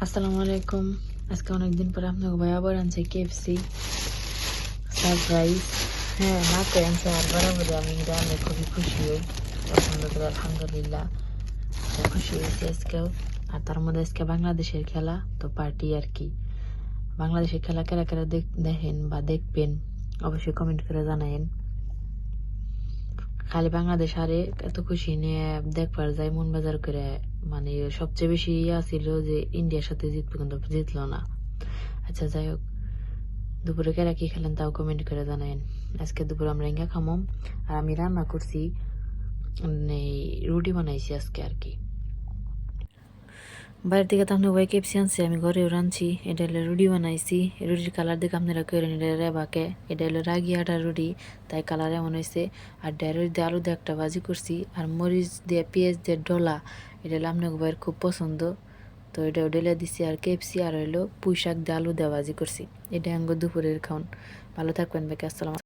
আসসালামু আলাইকুম। আজকে অনেকদিন পরে আপনাকে আবার আনছে কেএফসি সারপ্রাইজ হ্যাঁ করে আনছে আর বরাবর আমি রান্না খুবই খুশি হই। পছন্দ করে, আলহামদুলিল্লাহ। খুশি হয়েছি আজকেও। আর তার মধ্যে আজকে বাংলাদেশের খেলা, তো পার্টি আর কি। বাংলাদেশের খেলা কারা কারা দেখ- দেখেন বা দেখবেন, অবশ্যই কমেন্ট করে জানায়েন। খালি বাংলাদেশ আরে এত খুশি নিয়ে দেখবার যাই মন বাজার করে। মানে সবচেয়ে বেশি ইয়া ছিল যে ইন্ডিয়ার সাথে জিতবে কিন্তু জিতলো না। আচ্ছা যাই হোক। দুপুরে কেরা কি খেলেন তাও কমেন্ট করে জানায়েন। আজকে দুপুরে আমরা ইঙ্গা খামো। আর আমি রান্না করছি উম, রুটি বানাইছি আজকে আর কি। বাইরের দিকে তো আপনি ওয়াই কেপসি আনছি আমি ঘরেও রাঁধছি। এটা হলো রুটি বানাইছি। রুটির কালার দেখে আপনারা করেন এটা রেবাকে এটা হলো রাগি আটা রুটি তাই কালার এমন হয়েছে আর ডেরোর দিয়ে আলু দিয়ে একটা ভাজি করছি। আর মরিচ দিয়ে পেঁয়াজ দিয়ে ডলা। এটা হলো আপনার ভাইয়ের খুব পছন্দ। তো এটা ডেলে দিছি আর কেপসি আর হইল পুঁই শাক দিয়ে আলু করছি। এটা আঙ্গ দুপুরের খাওন। ভালো থাকবেন বেকে আসসালাম